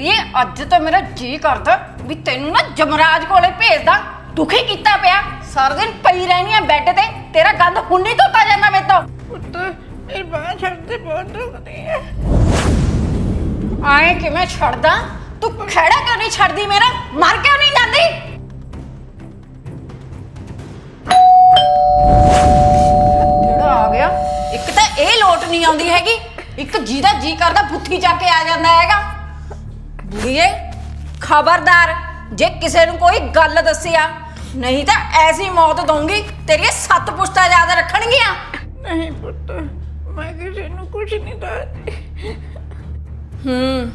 ਕੁੜੀਏ ਅੱਜ ਤਾਂ ਮੇਰਾ ਜੀ ਕਰਦਾ ਵੀ ਤੈਨੂੰ ਨਾ ਜਮਰਾਜ ਕੋਲੇ ਭੇਜਦਾ। ਦੁਖੀ ਕੀਤਾ ਪਿਆ। ਸਾਰਾ ਦਿਨ ਪਈ ਰਹਿਣੀ ਆ ਬੈੱਡ ਤੇ। ਤੇਰਾ ਗੰਦ ਹੁਣ ਨਹੀਂ ਧੋਤਾ ਜਾਂਦਾ ਮੇਰੇ ਤੋਂ। ਪੁੱਤ ਮੇਰੀ ਬਾਂਹ ਛੱਡ ਬਹੁਤ ਦੁਖਦੀ ਹੈ ਆਏ ਕਿਵੇਂ ਛੱਡਦਾ? ਤੂੰ ਖੜਾ ਕਿਉਂ ਨਹੀਂ ਛੱਡਦੀ ਮੇਰਾ? ਮਰ ਕਿਉਂ ਨਹੀਂ ਜਾਂਦੀ? ਜਿਹੜਾ ਆ ਗਿਆ? ਇੱਕ ਤਾਂ ਇਹ ਲੋਟ ਨਹੀਂ ਆਉਂਦੀ ਹੈਗੀ। ਇੱਕ ਜਿਹਦਾ ਜੀ ਕਰਦਾ ਬੁੱਥੀ ਚੱਕ ਕੇ ਆ ਜਾਂਦਾ ਹੈਗਾ। ਬੁੜੀਏ ਖਬਰਦਾਰ ਜੇ ਕਿਸੇ ਨੂੰ ਕੋਈ ਗੱਲ ਦੱਸਿਆ ਨਹੀਂ ਤਾਂ ਐਸੀ ਮੌਤ ਦਊਂਗੀ ਤੇਰੀਆਂ ਸੱਤ ਪੁਸ਼ਤਾ ਯਾਦ ਰੱਖਣਗੀਆਂ। ਨਹੀਂ ਪੁੱਤ ਮੈਂ ਕਿਸੇ ਨੂੰ ਕੁਝ ਨਹੀਂ ਦੱਸਦੀ। ਹੂੰ।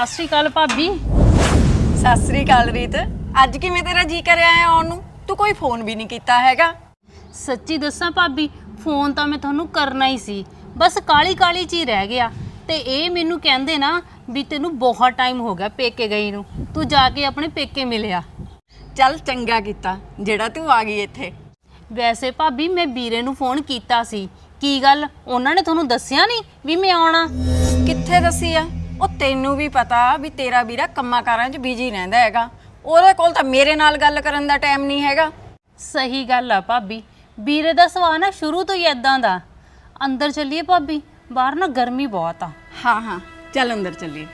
ਸਤਿ ਸ਼੍ਰੀ ਅਕਾਲ ਭਾਬੀ। ਸਤਿ ਸ੍ਰੀ ਅਕਾਲ ਰੀਤ ਅੱਜ ਕਿਵੇਂ ਤੇਰਾ ਜੀ ਕਰਿਆ ਹੈ ਆਉਣ ਨੂੰ? ਤੂੰ ਕੋਈ ਫੋਨ ਵੀ ਨਹੀਂ ਕੀਤਾ ਹੈਗਾ। ਸੱਚੀ ਦੱਸਾਂ ਭਾਬੀ ਫੋਨ ਤਾਂ ਮੈਂ ਤੁਹਾਨੂੰ ਕਰਨਾ ਹੀ ਸੀ। ਬਸ ਕਾਲੀ ਕਾਲੀ ਚ ਹੀ ਰਹਿ ਗਿਆ। ਤੇ ਇਹ ਮੈਨੂੰ ਕਹਿੰਦੇ ਨਾ ਵੀ ਤੈਨੂੰ ਬਹੁਤ ਟਾਈਮ ਹੋ ਗਿਆ ਪੇਕੇ ਗਈ ਨੂੰ। ਤੂੰ ਜਾ ਕੇ ਆਪਣੇ ਪੇਕੇ ਮਿਲਿਆ। ਚੱਲ ਚੰਗਾ ਕੀਤਾ ਜਿਹੜਾ ਤੂੰ ਆ ਗਈ ਇੱਥੇ। ਵੈਸੇ ਭਾਬੀ ਮੈਂ ਵੀਰੇ ਨੂੰ ਫੋਨ ਕੀਤਾ ਸੀ। ਕੀ ਗੱਲ? ਉਹਨਾਂ ਨੇ ਤੁਹਾਨੂੰ ਦੱਸਿਆ ਨਹੀਂ ਵੀ ਮੈਂ ਆਉਣਾ? ਕਿੱਥੇ ਦੱਸੀ ਆ? ਉਹ ਤੈਨੂੰ ਵੀ ਪਤਾ ਵੀ ਤੇਰਾ ਵੀਰਾ ਕੰਮਾਂ ਕਾਰਾਂ 'ਚ ਬਿਜ਼ੀ ਰਹਿੰਦਾ ਹੈਗਾ। ਉਹਦੇ ਕੋਲ ਤਾਂ ਮੇਰੇ ਨਾਲ ਗੱਲ ਕਰਨ ਦਾ ਟਾਈਮ ਨਹੀਂ ਹੈਗਾ। ਸਹੀ ਗੱਲ ਆ ਭਾਬੀ। ਵੀਰੇ ਦਾ ਸੁਭਾਅ ਨਾ ਸ਼ੁਰੂ ਤੋਂ ਹੀ ਐਦਾਂ ਦਾ। ਅੰਦਰ ਚੱਲੀਏ ਭਾਬੀ। ਬਾਹਰ ਨਾ ਗਰਮੀ ਬਹੁਤ ਆ। ਹਾਂ ਹਾਂ। ਚੱਲ ਅੰਦਰ ਚੱਲੀਏ।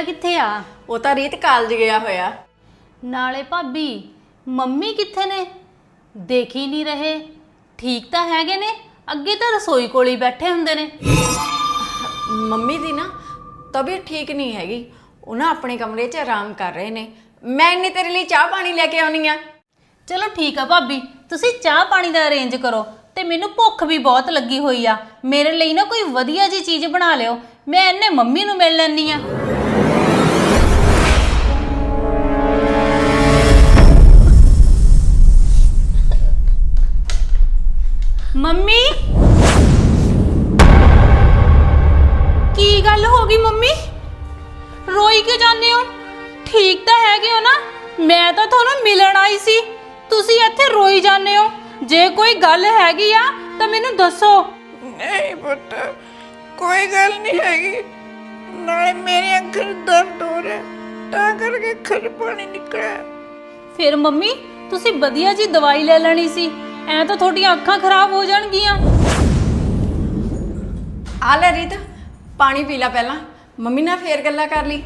ਭਤੀਜਾ ਕਿੱਥੇ ਆ? ਉਹ ਤਾਂ ਰੀਤ ਕਾਲਜ ਗਿਆ ਹੋਇਆ। ਨਾਲੇ ਭਾਬੀ ਮੰਮੀ ਕਿੱਥੇ ਨੇ? ਦੇਖ ਹੀ ਨਹੀਂ ਰਹੇ। ਠੀਕ ਤਾਂ ਹੈਗੇ ਨੇ ਅੱਗੇ ਤਾਂ ਰਸੋਈ ਕੋਲ ਹੀ ਬੈਠੇ ਹੁੰਦੇ ਨੇ। ਮੰਮੀ ਦੀ ਨਾ ਤਬੀਅਤ ਠੀਕ ਨਹੀਂ ਹੈਗੀ। ਉਹ ਨਾ ਆਪਣੇ ਕਮਰੇ 'ਚ ਆਰਾਮ ਕਰ ਰਹੇ ਨੇ। ਮੈਂ ਇੰਨੀ ਤੇਰੇ ਲਈ ਚਾਹ ਪਾਣੀ ਲੈ ਕੇ ਆਉਣੀ ਆ। ਚਲੋ ਠੀਕ ਆ ਭਾਬੀ ਤੁਸੀਂ ਚਾਹ ਪਾਣੀ ਦਾ ਅਰੇਂਜ ਕਰੋ ਤੇ ਮੈਨੂੰ ਭੁੱਖ ਵੀ ਬਹੁਤ ਲੱਗੀ ਹੋਈ ਆ। ਮੇਰੇ ਲਈ ਨਾ ਕੋਈ ਵਧੀਆ ਜੀ ਚੀਜ਼ ਬਣਾ ਲਿਓ। ਮੈਂ ਇਹਨੇ ਮੰਮੀ ਨੂੰ ਮਿਲ ਲੈਣੀ ਆ। ਮੰਮੀ? ਕੀ ਗੱਲ ਹੋ ਗਈ ਮੰਮੀ? ਰੋਈ ਕਿਉਂ ਜਾਂਦੇ ਹੋ? ਠੀਕ ਤਾਂ ਹੈਗੇ ਹੋ ਨਾ? ਮੈਂ ਤਾਂ ਤੁਹਾਨੂੰ ਮਿਲਣ ਆਈ ਸੀ। ਤੁਸੀਂ ਇੱਥੇ ਰੋਈ ਜਾਂਦੇ ਹੋ। ਜੇ ਕੋਈ ਗੱਲ ਹੈਗੀ ਆ ਤਾਂ ਮੈਨੂੰ ਦੱਸੋ। ਨਹੀਂ ਪੁੱਤ ਕੋਈ ਗੱਲ ਨਹੀਂ ਹੈਗੀ। ਨਾਲੇ ਮੇਰੇ ਅੱਖਾਂ 'ਚ ਦਰਦ ਹੋ ਰਿਹਾ। ਤਾਂ ਕਰਕੇ ਅੱਖਾਂ 'ਚ ਪਾਣੀ ਨਿਕਲਿਆ। ਫਿਰ ਮੰਮੀ ਤੁਸੀਂ ਵਧੀਆ ਜੀ ਦਵਾਈ ਲੈ ਲੈਣੀ ਸੀ। ਐ ਤਾਂ ਤੁਹਾਡੀਆਂ ਅੱਖਾਂ ਖਰਾਬ ਹੋ ਜਾਣਗੀਆਂ। ਆ ਲੈ ਰੀਤ ਪਾਣੀ ਪੀ ਲੈ ਪਹਿਲਾਂ। ਮੰਮੀ ਨਾਲ ਫੇਰ ਗੱਲਾਂ ਕਰ ਲਈ।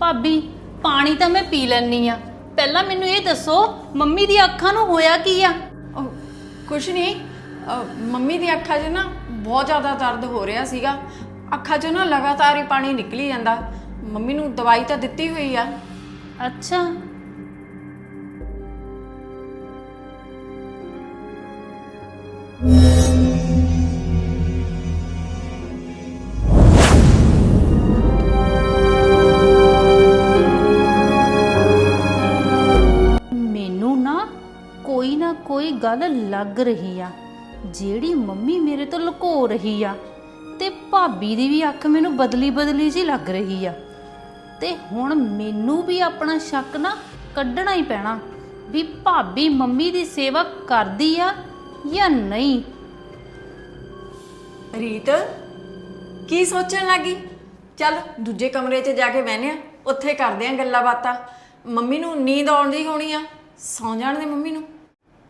ਭਾਬੀ ਪਾਣੀ ਤਾਂ ਮੈਂ ਪੀ ਲੈਣੀ ਆ। ਪਹਿਲਾਂ ਮੈਨੂੰ ਇਹ ਦੱਸੋ ਮੰਮੀ ਦੀ ਅੱਖਾਂ ਨੂੰ ਹੋਇਆ ਕੀ ਆ? ਉਹ, ਕੁਛ ਨਹੀਂ। ਅਹ, ਮੰਮੀ ਦੀ ਅੱਖਾਂ 'ਚ ਨਾ ਬਹੁਤ ਜ਼ਿਆਦਾ ਦਰਦ ਹੋ ਰਿਹਾ ਸੀਗਾ। ਅੱਖਾਂ 'ਚੋਂ ਨਾ ਲਗਾਤਾਰ ਹੀ ਪਾਣੀ ਨਿਕਲੀ ਜਾਂਦਾ। ਮੰਮੀ ਨੂੰ ਦਵਾਈ ਤਾਂ ਦਿੱਤੀ ਹੋਈ ਆ। ਅੱਛਾ। ਗੱਲ ਲੱਗ ਰਹੀ ਆ, ਜਿਹੜੀ ਮੰਮੀ ਮੇਰੇ ਤੋਂ ਲੁਕੋ ਰਹੀ ਆ ਤੇ ਭਾਬੀ ਦੀ ਵੀ ਅੱਖ ਮੈਨੂੰ ਬਦਲੀ ਬਦਲੀ ਜੀ ਲੱਗ ਰਹੀ ਆ। ਤੇ ਹੁਣ ਮੈਨੂੰ ਵੀ ਆਪਣਾ ਸ਼ੱਕ ਨਾ ਕੱਢਣਾ ਹੀ ਪੈਣਾ ਵੀ ਭਾਬੀ ਮੰਮੀ ਦੀ ਸੇਵਾ ਕਰਦੀ ਆ ਜਾਂ ਨਹੀਂ। ਰੀਤ, ਕੀ ਸੋਚਣ ਲੱਗੀ? ਚੱਲ ਦੂਜੇ ਕਮਰੇ 'ਚ ਜਾ ਕੇ ਬਹਿਨੇ ਆ ਉੱਥੇ ਕਰਦੇ ਆ ਗੱਲਾਂ ਬਾਤਾਂ। ਮੰਮੀ ਨੂੰ ਨੀਂਦ ਆਉਂਦੀ ਹੋਣੀ ਆ, ਸੌਂ ਜਾਣ ਦੇ ਮੰਮੀ ਨੂੰ।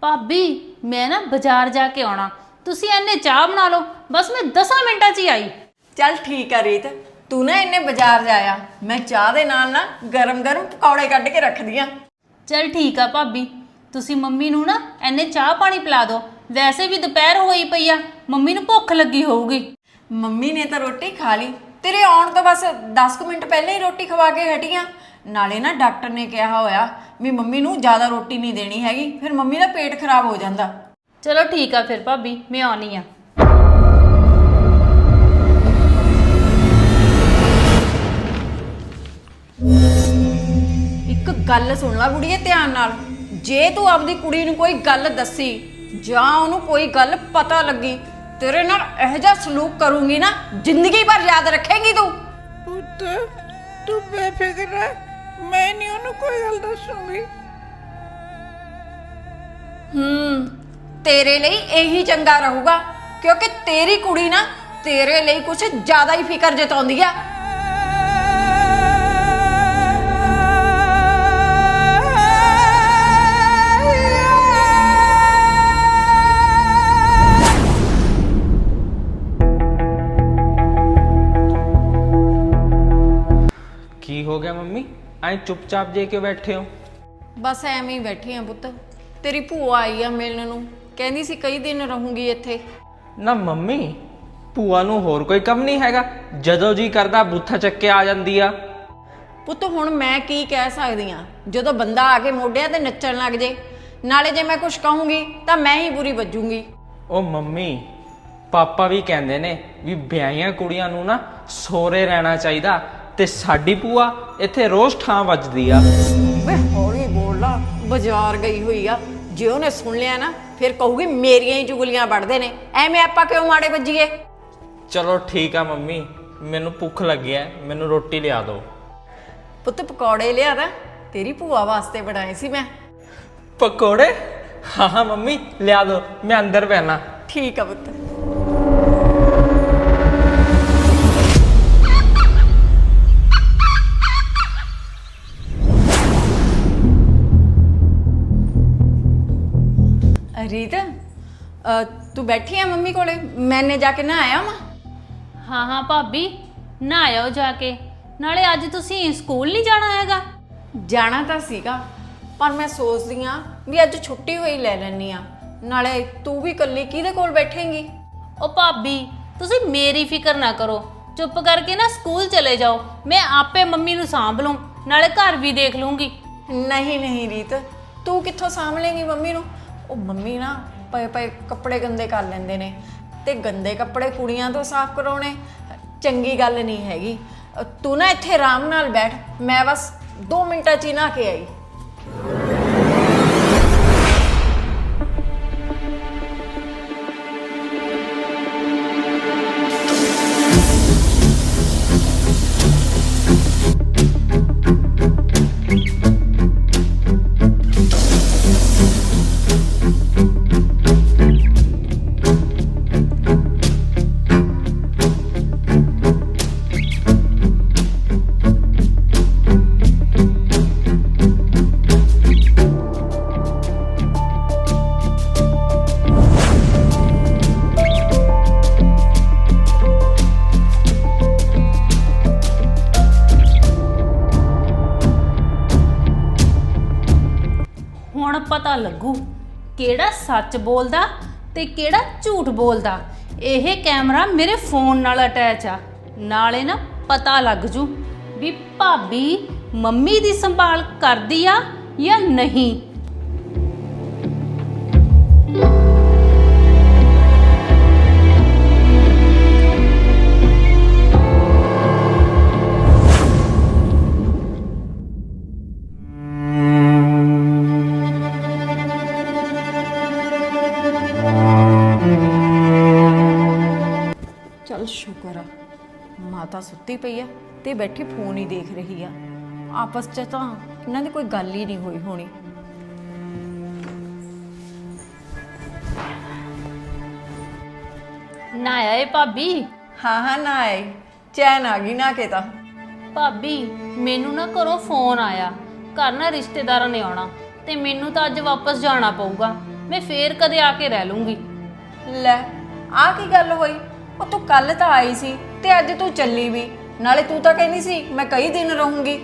ਭਾਬੀ ਮੈਂ ਨਾ ਬਾਜ਼ਾਰ ਜਾ ਕੇ ਆਉਣਾ। ਤੁਸੀਂ ਐਨੇ ਚਾਹ ਬਣਾ ਲਓ ਬਸ ਮੈਂ 10 ਮਿੰਟਾਂ 'ਚ ਹੀ ਆਈ। ਚੱਲ ਠੀਕ ਆ ਰੀਤ ਤੂੰ ਨਾ ਇੰਨੇ ਬਾਜ਼ਾਰ ਜਾਇਆ। ਮੈਂ ਚਾਹ ਦੇ ਨਾਲ ਨਾ ਗਰਮ-ਗਰਮ ਪਕੌੜੇ ਕੱਢ ਕੇ ਰੱਖਦੀ ਆ। ਚਲ ਠੀਕ ਆ ਭਾਬੀ ਤੁਸੀਂ ਮੰਮੀ ਨੂੰ ਨਾ ਐਨੇ ਚਾਹ ਪਾਣੀ ਪਿਲਾ ਦਿਓ। ਵੈਸੇ ਵੀ ਦੁਪਹਿਰ ਹੋਈ ਪਈ ਆ ਮੰਮੀ ਨੂੰ ਭੁੱਖ ਲੱਗੀ ਹੋਊਗੀ। ਮੰਮੀ ਨੇ ਤਾਂ ਰੋਟੀ ਖਾ ਲਈ ਤੇਰੇ ਆਉਣ ਤੋਂ ਬਸ 10 ਕੁ ਮਿੰਟ ਪਹਿਲਾਂ ਹੀ ਰੋਟੀ ਖਵਾ ਕੇ ਹਟੀਆਂ। ਨਾਲੇ ਨਾ ਡਾਕਟਰ ਨੇ ਕਿਹਾ ਹੋਇਆ ਵੀ ਮੰਮੀ ਨੂੰ ਜ਼ਿਆਦਾ ਰੋਟੀ ਨਹੀਂ ਦੇਣੀ ਹੈਗੀ ਫਿਰ ਮੰਮੀ ਦਾ ਪੇਟ ਖਰਾਬ ਹੋ ਜਾਂਦਾ। ਚਲੋ ਠੀਕ ਆ ਫਿਰ ਭਾਬੀ ਮੈਂ ਆਉਣੀ ਆ। ਗੱਲ ਸੁਣ ਲੈ ਬੁੜੀਏ ਧਿਆਨ ਨਾਲ। ਜੇ ਤੂੰ ਆਪਦੀ ਕੁੜੀ ਨੂੰ ਕੋਈ ਗੱਲ ਦੱਸੀ ਜਾਂ ਉਹਨੂੰ ਕੋਈ ਗੱਲ ਪਤਾ ਲੱਗੀ ਤੇਰੇ ਨਾਲ ਇਹੋ ਜਿਹਾ ਸਲੂਕ ਕਰੂੰਗੀ ਨਾ ਜ਼ਿੰਦਗੀ ਭਰ ਯਾਦ ਰੱਖੇਂਗੀ ਤੂੰ। ਪੁੱਤ ਤੂੰ ਬੇਫਿਕਰ ਰਹਿ ਮੈਂ ਨਹੀਂ ਉਹਨੂੰ ਕੋਈ ਗੱਲ ਦੱਸੂਗੀ। ਹੂੰ ਤੇਰੇ ਲਈ ਇਹੀ ਚੰਗਾ ਰਹੂਗਾ ਕਿਉਂਕਿ ਤੇਰੀ ਕੁੜੀ ਨਾ ਤੇਰੇ ਲਈ ਕੁਝ ਜ਼ਿਆਦਾ ਹੀ ਫਿਕਰ ਜਤਾਉਂਦੀ ਆ। ਹੋ ਗਿਆ ਮੰਮੀ? ਐ ਚੁੱਪਚਾਪ ਜੇ ਕੇ ਬੈਠੇ ਹੋ। ਬਸ ਐਵੇਂ ਹੀ ਬੈਠੀ ਆ ਪੁੱਤ। ਤੇਰੀ ਭੂਆ ਆਈ ਆ ਮਿਲਣ ਨੂੰ। ਕਹਿੰਦੀ ਸੀ ਕਈ ਦਿਨ ਰਹੂੰਗੀ ਇੱਥੇ। ਨਾ ਮੰਮੀ ਭੂਆ ਨੂੰ ਹੋਰ ਕੋਈ ਕੰਮ ਨਹੀਂ ਹੈਗਾ। ਜਦੋਂ ਜੀ ਕਰਦਾ ਬੁੱਥਾ ਚੱਕ ਕੇ ਆ ਜਾਂਦੀ ਆ। ਪੁੱਤ ਹੁਣ ਮੈਂ ਕੀ ਕਹਿ ਸਕਦੀ ਆ? ਜਦੋਂ ਬੰਦਾ ਆ ਕੇ ਮੋਢਿਆਂ ਤੇ ਨੱਚਣ ਲੱਗ ਜੇ ਨਾਲੇ ਜੇ ਮੈਂ ਕੁਝ ਕਹੂੰਗੀ ਤਾਂ ਮੈਂ ਹੀ ਬੁਰੀ ਵੱਜੂੰਗੀ। ਉਹ ਮੰਮੀ ਪਾਪਾ ਵੀ ਕਹਿੰਦੇ ਨੇ ਵੀ ਵਿਆਹੀਆਂ ਕੁੜੀਆਂ ਨੂੰ ਨਾ ਸੋਰੇ ਰਹਿਣਾ ਚਾਹੀਦਾ। ਤੇ ਸਾਡੀ ਭੂਆ ਇੱਥੇ ਰੋਜ਼ ਠਾਂ ਵੱਜਦੀ ਆ। ਵੇ ਹੌਲੀ ਬੋਲ ਲਾ ਬਾਜ਼ਾਰ ਗਈ ਹੋਈ ਆ। ਜੇ ਉਹਨੇ ਸੁਣ ਲਿਆ ਨਾ ਫਿਰ ਕਹੂਗੀ ਮੇਰੀਆਂ ਹੀ ਚੁਗਲੀਆਂ ਵੜਦੇ ਨੇ। ਐਵੇਂ ਆਪਾਂ ਕਿਉਂ ਮਾੜੇ ਵੱਜੀਏ? ਚਲੋ ਠੀਕ ਆ ਮੰਮੀ ਮੈਨੂੰ ਭੁੱਖ ਲੱਗੀ ਐ ਮੈਨੂੰ ਰੋਟੀ ਲਿਆ ਦਿਓ। ਪੁੱਤ ਪਕੌੜੇ ਲਿਆ ਦਾ ਤੇਰੀ ਭੂਆ ਵਾਸਤੇ ਬਣਾਏ ਸੀ ਮੈਂ। ਪਕੌੜੇ? ਹਾਂ ਹਾਂ ਮੰਮੀ ਲਿਆ ਦਿਓ ਮੈਂ ਅੰਦਰ ਪੈਣਾ ਠੀਕ ਆ ਪੁੱਤ। ਅ, ਤੂੰ ਬੈਠੀ ਆ ਮੰਮੀ ਕੋਲੇ? ਮੈਨੇ ਜਾ ਕੇ ਨਾ ਆਇਆ ਵਾਂ। ਹਾਂ ਹਾਂ ਭਾਬੀ ਨਾ ਆਇਓ ਜਾ ਕੇ। ਨਾਲੇ ਅੱਜ ਤੁਸੀਂ ਸਕੂਲ ਨਹੀਂ ਜਾਣਾ ਹੈਗਾ? ਜਾਣਾ ਤਾਂ ਸੀਗਾ ਪਰ ਮੈਂ ਸੋਚਦੀ ਆ ਵੀ ਅੱਜ ਛੁੱਟੀ ਹੋਈ ਲੈ ਲੈਣੀ ਆ। ਨਾਲੇ ਤੂੰ ਵੀ ਇਕੱਲੀ ਕਿਹਦੇ ਕੋਲ ਬੈਠੇਂਗੀ? ਉਹ ਭਾਬੀ ਤੁਸੀਂ ਮੇਰੀ ਫਿਕਰ ਨਾ ਕਰੋ। ਚੁੱਪ ਕਰਕੇ ਨਾ ਸਕੂਲ ਚਲੇ ਜਾਓ। ਮੈਂ ਆਪੇ ਮੰਮੀ ਨੂੰ ਸਾਂਭ ਲੂੰ ਨਾਲੇ ਘਰ ਵੀ ਦੇਖ ਲੂੰਗੀ। ਨਹੀਂ ਨਹੀਂ ਰੀਤ। ਤੂੰ ਕਿੱਥੋਂ ਸਾਂਭ ਲੇਂਗੀ ਮੰਮੀ ਨੂੰ? ਉਹ ਮੰਮੀ ਨਾ ਪਏ ਪਏ ਕੱਪੜੇ ਗੰਦੇ ਕਰ ਲੈਂਦੇ ਨੇ ਤੇ ਗੰਦੇ ਕੱਪੜੇ ਕੁੜੀਆਂ ਤੋਂ ਸਾਫ਼ ਕਰਾਉਣੇ ਚੰਗੀ ਗੱਲ ਨਹੀਂ ਹੈਗੀ। ਤੂੰ ਨਾ ਇੱਥੇ ਆਰਾਮ ਨਾਲ ਬੈਠ, ਮੈਂ ਬਸ 2 ਮਿੰਟਾਂ 'ਚ ਹੀ ਨਹਾ ਕੇ ਆਈ। ਲੱਗੂ? ਕਿਹੜਾ ਸੱਚ ਬੋਲਦਾ ਤੇ ਕਿਹੜਾ ਝੂਠ ਬੋਲਦਾ? ਇਹ ਕੈਮਰਾ ਮੇਰੇ ਫੋਨ ਨਾਲ ਅਟੈਚ ਆ। ਨਾਲੇ ਨਾ ਪਤਾ ਲੱਗ ਜੂ ਵੀ ਭਾਬੀ ਮੰਮੀ ਦੀ ਸੰਭਾਲ ਕਰਦੀ ਆ ਜਾਂ ਨਹੀਂ। ਚਲ ਸ਼ੁਕਰ ਆ। ਮਾਤਾ ਸੁੱਤੀ ਪਈ ਆ ਤੇ ਬੈਠੀ ਫੋਨ ਹੀ ਦੇਖ ਰਹੀ ਆ। ਆਪਸ 'ਚ ਤਾਂ ਇਹਨਾਂ ਦੀ ਕੋਈ ਗੱਲ ਹੀ ਨਹੀਂ ਹੋਈ ਹੋਣੀ। ਨਾ ਆਏ ਭਾਬੀ? ਹਾਂ ਹਾਂ ਨਾ ਆਈ ਚੈਨ ਆ ਗਈ ਨਾ ਕੇ ਤਾਂ। ਭਾਬੀ ਮੈਨੂੰ ਨਾ ਘਰੋਂ ਫੋਨ ਆਇਆ। ਘਰ ਨਾ ਰਿਸ਼ਤੇਦਾਰਾਂ ਨੇ ਆਉਣਾ ਤੇ ਮੈਨੂੰ ਤਾਂ ਅੱਜ ਵਾਪਸ ਜਾਣਾ ਪਊਗਾ। ਮੈਂ ਫੇਰ ਕਦੇ ਆ ਕੇ ਰਹਿ ਲੂੰਗੀ। ਲੈ ਆ ਕੀ ਗੱਲ ਹੋਈ? ਉਹ ਤੂੰ ਕੱਲ ਤਾਂ ਆਈ ਸੀ ਤੇ ਅੱਜ ਤੂੰ ਚੱਲੀ ਵੀ। ਨਾਲੇ ਤੂੰ ਤਾਂ ਕਹਿੰਦੀ ਸੀ ਮੈਂ ਕਈ ਦਿਨ ਰਹੂੰਗੀ।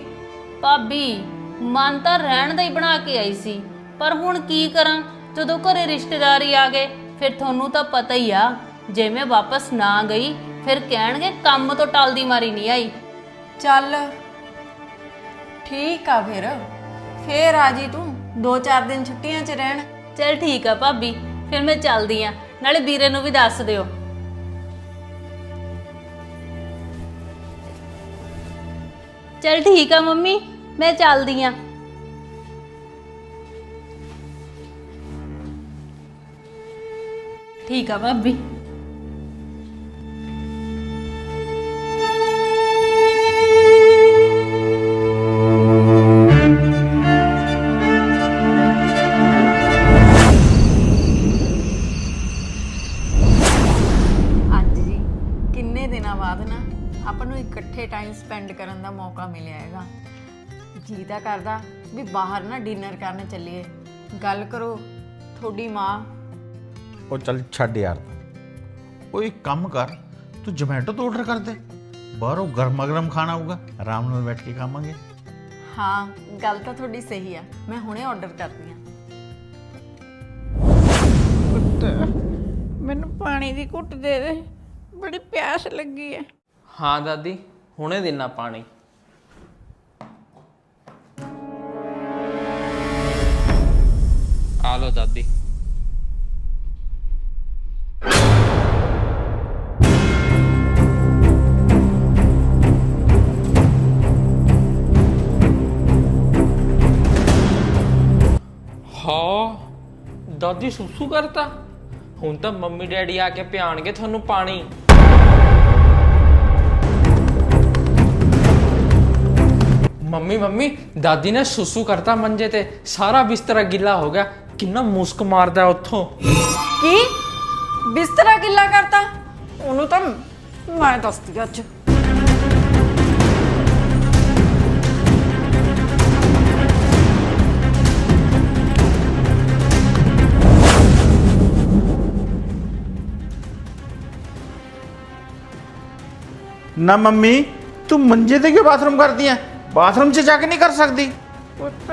ਭਾਬੀ ਮਨ ਤਾਂ ਰਹਿਣ ਦਾ ਹੀ ਬਣਾ ਕੇ ਆਈ ਸੀ। ਪਰ ਹੁਣ ਕੀ ਕਰਾਂ? ਜਦੋਂ ਘਰੇ ਰਿਸ਼ਤੇਦਾਰੀ ਆ ਗਏ ਫਿਰ ਤੁਹਾਨੂੰ ਤਾਂ ਪਤਾ ਹੀ ਆ ਜੇ ਮੈਂ ਵਾਪਸ ਨਾ ਗਈ ਫਿਰ ਕਹਿਣਗੇ ਕੰਮ ਤੋਂ ਟਲਦੀ ਮਾਰੀ ਨਹੀਂ ਆਈ। ਚੱਲ ਠੀਕ ਆ ਫਿਰ। ਫੇਰ ਆ ਜੀ ਤੂੰ ਦੋ ਚਾਰ ਦਿਨ ਛੁੱਟੀਆਂ 'ਚ ਰਹਿਣ। ਚਲ ਠੀਕ ਆ ਭਾਬੀ ਫਿਰ ਮੈਂ ਚੱਲਦੀ ਆ। ਨਾਲੇ ਵੀਰੇ ਨੂੰ ਵੀ ਦੱਸ ਦਿਓ। ਚਲ ਠੀਕ ਆ ਮੰਮੀ ਮੈਂ ਚੱਲਦੀ ਆ। ਠੀਕ ਆ ਭਾਬੀ। ਬਾਹਰ ਨਾ ਡਿਨਰ ਕਰਨ ਚੱਲੀਏ। ਗੱਲ ਕਰੋ ਤੁਹਾਡੀ ਮਾਂ। ਉਹ ਚੱਲ ਛੱਡ ਯਾਰ। ਉਹ ਇੱਕ ਕੰਮ ਕਰ ਤੂੰ ਜੋਮੈਟੋ ਤੋਂ ਆਰਡਰ ਕਰ ਦੇ। ਬਾਹਰੋਂ ਗਰਮਾ ਗਰਮ ਖਾਣਾ ਆਊਗਾ ਆਰਾਮ ਨਾਲ ਬੈਠ ਕੇ ਖਾਵਾਂਗੇ। ਹਾਂ ਗੱਲ ਤਾਂ ਤੁਹਾਡੀ ਸਹੀ ਆ। ਮੈਂ ਹੁਣੇ ਆਰਡਰ ਕਰਦੀ ਆ। ਪੁੱਤ ਮੈਨੂੰ ਪਾਣੀ ਦੀ ਘੁੱਟ ਦੇ ਦੇ। ਬੜੀ ਪਿਆਸ ਲੱਗੀ ਹੈ ਹਾਂ ਦਾਦੀ ਹੁਣੇ ਦੇਣਾ ਪਾਣੀ। ਆ ਲੋ ਦਾਦੀ ਹਾਂ, ਦਾਦੀ ਸੁਸੂ ਕਰਤਾ। ਹੁਣ ਤਾਂ ਮੰਮੀ ਡੈਡੀ ਆ ਕੇ ਪਿਆਣਗੇ ਤੁਹਾਨੂੰ ਪਾਣੀ। ਮੰਮੀ ਮੰਮੀ, ਦਾਦੀ ਨੇ ਸੁਸੂ ਕਰਤਾ ਮੰਜੇ ਤੇ। ਸਾਰਾ ਬਿਸਤਰਾ ਗਿੱਲਾ ਹੋ ਗਿਆ। ਕਿੰਨਾ ਮੁਸਕ ਮਾਰਦਾ ਉੱਥੋਂ ਕੀ ਬਿਸਤਰਾ ਗਿੱਲਾ ਕਰਤਾ ਉਹਨੂੰ ਤਾਂ ਮੈਂ ਦੱਸਦੀ ਅੱਜ ਨਾ ਮੰਮੀ ਤੂੰ ਮੰਜੇ ਤੇ ਕਿਉਂ ਬਾਥਰੂਮ ਕਰਦੀ ਐ ਬਾਥਰੂਮ 'ਚ ਜਾ ਕੇ ਨਹੀਂ ਕਰ ਸਕਦੀ ਪੁੱਤ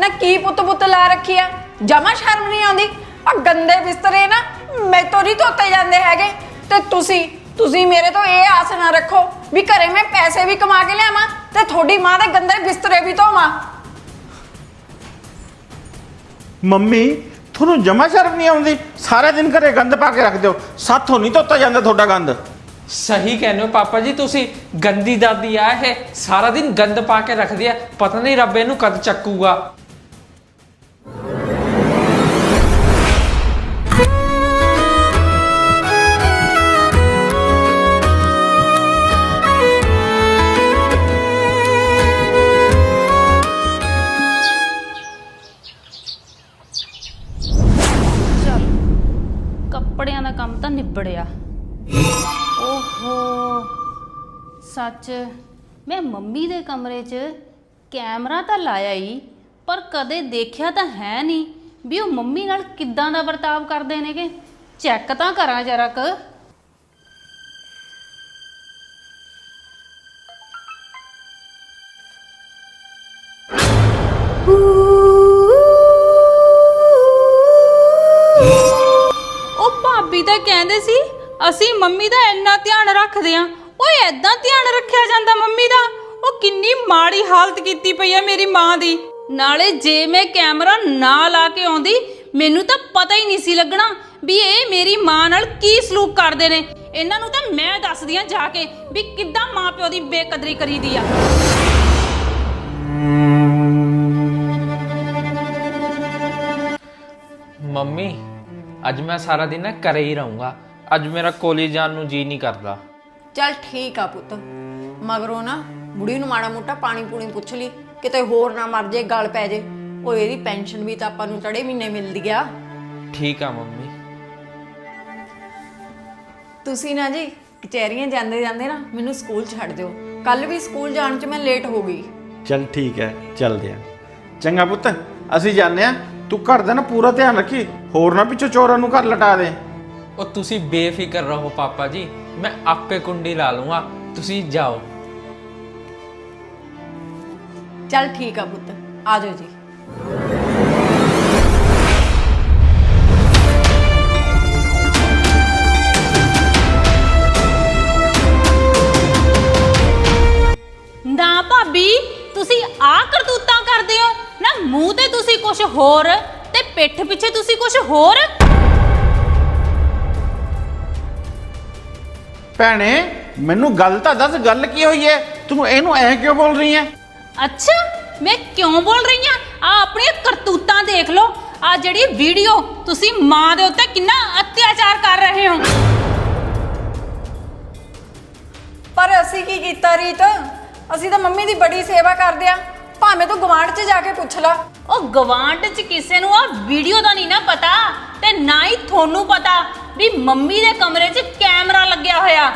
ਨਾ ਕੀ ਪੁੱਤ ਪੁੱਤ ਲਾ ਰੱਖੀ ਆ ਜਮਾ ਸ਼ਰਮ ਨਹੀਂ ਆਉਂਦੀ। ਆ ਗੰਦੇ ਬਿਸਤਰੇ ਨਾ ਮੈਤੋਂ ਨਹੀਂ ਧੋਤੇ ਜਾਂਦੇ ਹੈਗੇ। ਤੇ ਤੁਸੀਂ ਤੁਸੀਂ ਮੇਰੇ ਤੋਂ ਇਹ ਆਸ ਨਾ ਰੱਖੋ ਵੀ ਘਰੇ ਮੈਂ ਪੈਸੇ ਵੀ ਕਮਾ ਕੇ ਲਿਆਵਾਂ ਤੇ ਤੁਹਾਡੀ ਮਾਂ ਦੇ ਗੰਦੇ ਬਿਸਤਰੇ ਵੀ ਧੋਵਾਂ। ਮੰਮੀ ਤੁਹਾਨੂੰ ਜਮਾ ਸ਼ਰਮ ਨਹੀਂ ਆਉਂਦੀ? ਸਾਰੇ ਦਿਨ ਘਰੇ ਗੰਦ ਪਾ ਕੇ ਰੱਖ ਦਿਓ। ਸਾਥੋਂ ਨਹੀਂ ਧੋਤਾ ਜਾਂਦਾ ਤੁਹਾਡਾ ਗੰਦ। ਸਹੀ ਕਹਿੰਦੇ ਹੋ ਪਾਪਾ ਜੀ ਤੁਸੀਂ ਗੰਦੀ ਦਾਦੀ ਆ ਇਹ। ਸਾਰਾ ਦਿਨ ਗੰਦ ਪਾ ਕੇ ਰੱਖਦੀ ਆ। ਪਤਾ ਨਹੀਂ ਰੱਬ ਇਹਨੂੰ ਕਦ ਚੱਕੂਗਾ। ਨਿਬੜਿਆ। ਓਹੋ, ਸੱਚ। ਮੈਂ ਮੰਮੀ ਦੇ ਕਮਰੇ 'ਚ ਕੈਮਰਾ ਤਾਂ ਲਾਇਆ ਹੀ ਪਰ ਕਦੇ ਦੇਖਿਆ ਤਾਂ ਹੈ ਨਹੀਂ ਵੀ ਉਹ ਮੰਮੀ ਨਾਲ ਕਿੱਦਾਂ ਦਾ ਵਰਤਾਵ ਕਰਦੇ ਨੇਗੇ। ਚੈੱਕ ਤਾਂ ਕਰਾਂ ਜਰਾ ਕ। ਅਸੀਂ ਮੰਮੀ ਦਾ ਇੰਨਾ ਧਿਆਨ ਰੱਖਦੇ ਆਂ। ਓਏ ਐਦਾਂ ਧਿਆਨ ਰੱਖਿਆ ਜਾਂਦਾ ਮੰਮੀ ਦਾ? ਉਹ ਕਿੰਨੀ ਮਾੜੀ ਹਾਲਤ ਕੀਤੀ ਪਈ ਆ ਮੇਰੀ ਮਾਂ ਦੀ। ਨਾਲੇ ਜੇ ਮੈਂ ਕੈਮਰਾ ਨਾ ਲਾ ਕੇ ਆਉਂਦੀ, ਮੈਨੂੰ ਤਾਂ ਪਤਾ ਹੀ ਨਹੀਂ ਸੀ ਲੱਗਣਾ ਵੀ ਇਹ ਮੇਰੀ ਮਾਂ ਨਾਲ ਕੀ ਸਲੂਕ ਕਰਦੇ ਨੇ। ਇਹਨਾਂ ਨੂੰ ਤਾਂ ਮੈਂ ਦੱਸਦੀ ਆ ਜਾ ਕੇ ਵੀ ਕਿੱਦਾਂ ਮਾਂ ਪਿਓ ਦੀ ਬੇਕਦਰੀ ਕਰੀਦੀ ਆ। ਮੰਮੀ, ਅੱਜ ਮੈਂ ਸਾਰਾ ਦਿਨ ਨਾ ਘਰੇ ਹੀ ਰਹੂੰਗਾ। ਅੱਜ ਮੇਰਾ ਕਾਲਜ ਜਾਣ ਨੂੰ ਜੀ ਨਹੀਂ ਕਰਦਾ। ਚੱਲ ਠੀਕ ਆ ਪੁੱਤ। ਮਗਰੋਂ ਨਾ ਬੁੜੀ ਨੂੰ ਮਾੜਾ ਮੋਟਾ ਪਾਣੀ ਪੂਣੀ ਪੁੱਛ ਲਈ ਕਿਤੇ ਹੋਰ ਨਾ ਮਰ ਜੇ ਗਲ ਪੈ ਜੇ। ਉਹ ਇਹਦੀ ਪੈਨਸ਼ਨ ਵੀ ਤਾਂ ਆਪਾਂ ਨੂੰ ਚੜੇ ਮਹੀਨੇ ਮਿਲਦੀ ਆ। ਠੀਕ ਆ ਮੰਮੀ। ਤੁਸੀਂ ਨਾ ਜੀ ਕਚਹਿਰੀਆਂ ਜਾਂਦੇ ਜਾਂਦੇ ਨਾ ਮੈਨੂੰ ਸਕੂਲ ਛੱਡ ਦਿਓ। ਕੱਲ ਵੀ ਸਕੂਲ ਜਾਣ 'ਚ ਮੈਂ ਲੇਟ ਹੋ ਗਈ। ਚੱਲ ਠੀਕ ਹੈ ਚੱਲਦੇ ਆ ਚੰਗਾ ਪੁੱਤ ਅਸੀਂ ਜਾਂਦੇ ਆ ਤੂੰ ਘਰ ਦਾ ਨਾ ਪੂਰਾ ਧਿਆਨ ਰੱਖੀ ਹੋਰ ਨਾ ਪਿੱਛੋਂ ਚੋਰਾਂ ਨੂੰ ਘਰ ਲਟਾ ਦੇ। ਉਹ ਤੁਸੀਂ ਬੇਫਿਕਰ ਰਹੋ ਪਾਪਾ ਜੀ ਮੈਂ ਆਪੇ ਕੁੰਡੀ ਲਾ ਲੂੰਗਾ ਤੁਸੀਂ ਜਾਓ। ਚੱਲ ਠੀਕ ਆ ਪੁੱਤ ਆ ਜਾਓ ਜੀ। ਨਾ ਭਾਬੀ ਤੁਸੀਂ ਆ ਕਰਤੂਤਾਂ ਕਰਦੇ ਹੋ ਨਾ ਮੂੰਹ ਤੇ ਤੁਸੀਂ ਕੁਝ ਹੋਰ ਤੇ ਪਿੱਠ ਪਿੱਛੇ ਤੁਸੀਂ ਕੁਝ ਹੋਰ? ਭੈਣੇ ਮੈਨੂੰ ਗੱਲ ਤਾਂ ਦੱਸ ਗੱਲ ਕੀ ਹੋਈ ਹੈ ਤੂੰ ਇਹਨੂੰ ਐ ਕਿਉਂ ਬੋਲ ਰਹੀ ਹੈ ਅੱਛਾ ਮੈਂ ਕਿਉਂ ਬੋਲ ਰਹੀ ਆ? ਆ ਆਪਣੀਆਂ ਕਰਤੂਤਾਂ ਦੇਖ ਲਓ। ਆ ਜਿਹੜੀ ਵੀਡੀਓ ਤੁਸੀਂ ਮਾਂ ਦੇ ਉੱਤੇ ਕਿੰਨਾ ਅਤਿਆਚਾਰ ਕਰ ਰਹੇ ਹੋ। ਪਰ ਅਸੀਂ ਕੀ ਕੀਤਾ ਰੀਤ? ਅਸੀਂ ਤਾਂ ਮੰਮੀ ਦੀ ਬੜੀ ਸੇਵਾ ਕਰਦੇ ਆ। ਭਾਵੇਂ ਤੂੰ ਗਵਾਂਢ 'ਚ ਜਾ ਕੇ ਪੁੱਛ ਲਾ। ਉਹ ਗਵਾਂਢ ਚ ਕਿਸੇ ਨੂੰ ਆ ਵੀਡੀਓ ਦਾ ਨਹੀਂ ਨਾ ਪਤਾ ਤੇ ਨਾ ਹੀ ਤੁਹਾਨੂੰ ਪਤਾ ਵੀ ਮੰਮੀ ਦੇ ਕਮਰੇ 'ਚ ਕੈਮਰਾ ਲੱਗਿਆ ਹੋਇਆ।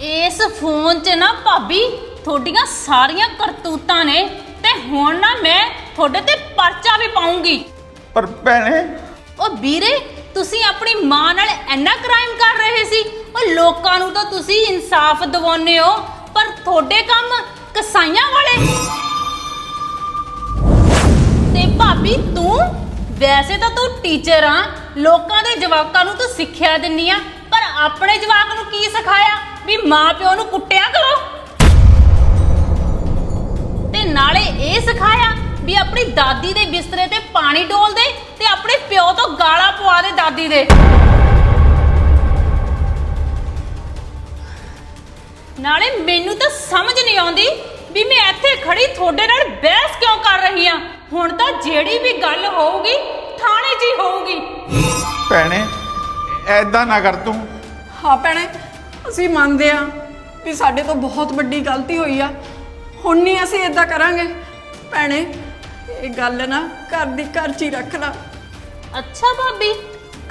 ਇਸ ਫੋਨ 'ਚ ਨਾ ਭਾਬੀ ਤੁਹਾਡੀਆਂ ਸਾਰੀਆਂ ਕਰਤੂਤਾਂ ਨੇ ਤੇ ਹੁਣ ਨਾ ਮੈਂ ਤੁਹਾਡੇ ਤੇ ਪਰਚਾ ਵੀ ਪਾਉਂਗੀ। ਪਰ ਭੈਣੇ ਉਹ ਵੀਰੇ ਤੁਸੀਂ ਆਪਣੀ ਮਾਂ ਨਾਲ ਇੰਨਾ ਕ੍ਰਾਈਮ ਕਰ ਰਹੇ ਸੀ ਉਹ ਲੋਕਾਂ ਨੂੰ ਤਾਂ ਤੁਸੀਂ ਇਨਸਾਫ ਦਿਵਾਉਂਦੇ ਹੋ, ਪਰ ਤੁਹਾਡੇ ਕੰਮ ਕਸਾਈਆਂ ਵਾਲੇ। ਤੇ ਭਾਬੀ, ਤੂੰ? ਵੈਸੇ ਤਾਂ ਤੂੰ ਟੀਚਰ ਆ। ਲੋਕਾਂ ਦੇ ਜਵਾਕਾਂ ਨੂੰ ਤੂੰ ਸਿੱਖਿਆ ਦਿੰਨੀ ਆ। ਪਰ ਆਪਣੇ ਜਵਾਕ ਨੂੰ ਕੀ ਸਿਖਾਇਆ? ਵੀ ਮਾਂ ਪਿਓ ਨੂੰ ਕੁੱਟਿਆ ਕਰੋ। ਤੇ ਨਾਲੇ ਇਹ ਸਿਖਾਇਆ ਵੀ ਆਪਣੀ ਦਾਦੀ ਦੇ ਬਿਸਤਰੇ ਤੇ ਪਾਣੀ ਡੋਲ ਦੇ ਤੇ ਆਪਣੇ ਪਿਓ ਤੋਂ ਗਾਲਾਂ ਪਵਾ ਦੇ ਦਾਦੀ ਦੇ। ਨਾਲੇ ਮੈਨੂੰ ਤਾਂ ਸਮਝ ਨਹੀਂ ਆਉਂਦੀ ਵੀ ਮੈਂ ਇੱਥੇ ਖੜੀ ਤੁਹਾਡੇ ਨਾਲ ਬਹਿਸ ਕਿਉਂ ਕਰ ਰਹੀ ਆ? ਹੁਣ ਤਾਂ ਜਿਹੜੀ ਵੀ ਗੱਲ ਹੋਊਗੀ ਥਾਣੇ 'ਚ ਹੀ ਹੋਊਗੀ। ਭੈਣੇ ਐਦਾਂ ਨਾ ਕਰ ਤੂੰ। ਹਾਂ ਭੈਣੇ ਅਸੀਂ ਮੰਨਦੇ ਆ ਵੀ ਸਾਡੇ ਤੋਂ ਬਹੁਤ ਵੱਡੀ ਗਲਤੀ ਹੋਈ ਆ। ਹੁਣ ਨਹੀਂ ਅਸੀਂ ਇਦਾਂ ਕਰਾਂਗੇ। ਭੈਣੇ ਇਹ ਗੱਲ ਨਾ ਘਰ ਦੀ ਘਰ 'ਚ ਹੀ ਰੱਖ ਲਾ। ਅੱਛਾ ਭਾਬੀ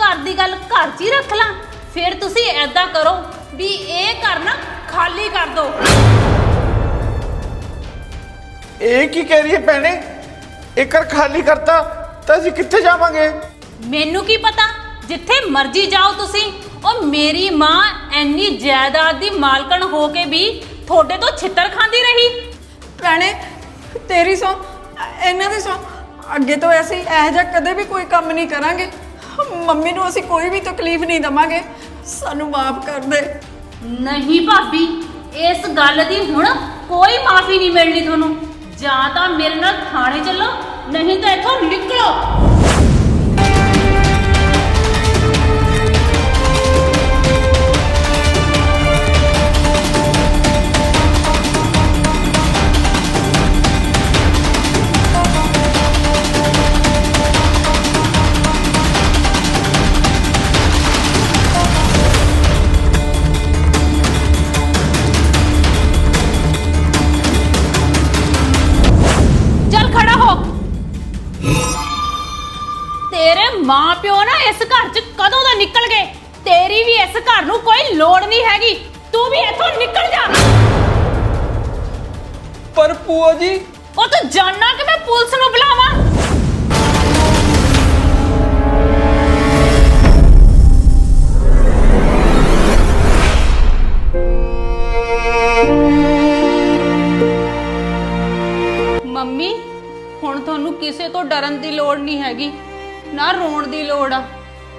ਘਰ ਦੀ ਗੱਲ ਘਰ 'ਚ ਹੀ ਰੱਖ ਲਾਂ। ਫਿਰ ਤੁਸੀਂ ਐਦਾਂ ਕਰੋ ਵੀ ਇਹ ਘਰ ਨਾ ਖਾਲੀ ਕਰ ਦਿਓ ਇਹ ਕੀ ਕਹਿ ਰਹੀ ਹੈ ਭੈਣੇ? ਇੱਕ ਘਰ ਖਾਲੀ ਕਰਤਾ ਤਾਂ ਅਸੀਂ ਕਿੱਥੇ ਜਾਵਾਂਗੇ? ਮੈਨੂੰ ਕੀ ਪਤਾ? ਜਿੱਥੇ ਮਰਜ਼ੀ ਜਾਓ ਤੁਸੀਂ। ਉਹ ਮੇਰੀ ਮਾਂ ਐਨੀ ਜਾਇਦਾਦ ਦੀ ਮਾਲਕਣ ਹੋ ਕੇ ਵੀ ਤੁਹਾਡੇ ਤੋਂ ਛਿੱਤਰ ਖਾਂਦੀ ਰਹੀ। ਭੈਣੇ ਤੇਰੀ ਸੌ ਇਹਨਾਂ ਦੀ ਸੌ ਅੱਗੇ ਤੋਂ ਅਸੀਂ ਇਹੋ ਜਿਹਾ ਕਦੇ ਵੀ ਕੋਈ ਕੰਮ ਨਹੀਂ ਕਰਾਂਗੇ। ਮੰਮੀ ਨੂੰ ਅਸੀਂ ਕੋਈ ਵੀ ਤਕਲੀਫ ਨਹੀਂ ਦਵਾਂਗੇ। ਸਾਨੂੰ ਮਾਫ ਕਰ ਦੇ। ਨਹੀਂ ਭਾਬੀ, ਇਸ ਗੱਲ ਦੀ ਹੁਣ ਕੋਈ ਮਾਫੀ ਨਹੀਂ ਮਿਲਣੀ ਤੁਹਾਨੂੰ। ਜਾਂ ਤਾਂ ਮੇਰੇ ਨਾਲ ਥਾਣੇ ਚੱਲੋ, ਨਹੀਂ ਤਾਂ ਇੱਥੋਂ ਨਿਕਲੋ। ਤੇਰੇ ਮਾਂ ਪਿਓ ਨਾ ਇਸ ਘਰ 'ਚ ਕਦੋਂ ਦਾ ਨਿਕਲ ਗਏ? ਤੇਰੀ ਵੀ ਇਸ ਘਰ ਨੂੰ ਕੋਈ ਲੋੜ ਨਹੀਂ ਹੈਗੀ। ਤੂੰ ਵੀ ਇੱਥੋਂ ਨਿਕਲ ਜਾ। ਪਰ ਭੂਆ ਜੀ। ਉਹ ਤੂੰ ਜਾਣਨਾ ਕਿ ਮੈਂ ਪੁਲਿਸ ਨੂੰ ਬੁਲਾਵਾਂ? ਤੁਹਾਨੂੰ ਕਿਸੇ ਤੋਂ ਡਰਨ ਦੀ ਲੋੜ ਨਹੀਂ ਹੈਗੀ, ਨਾ ਰੋਣ ਦੀ ਲੋੜ ਆ।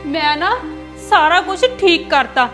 ਮੈਂ ਨਾ ਸਾਰਾ ਕੁਝ ਠੀਕ ਕਰਤਾ।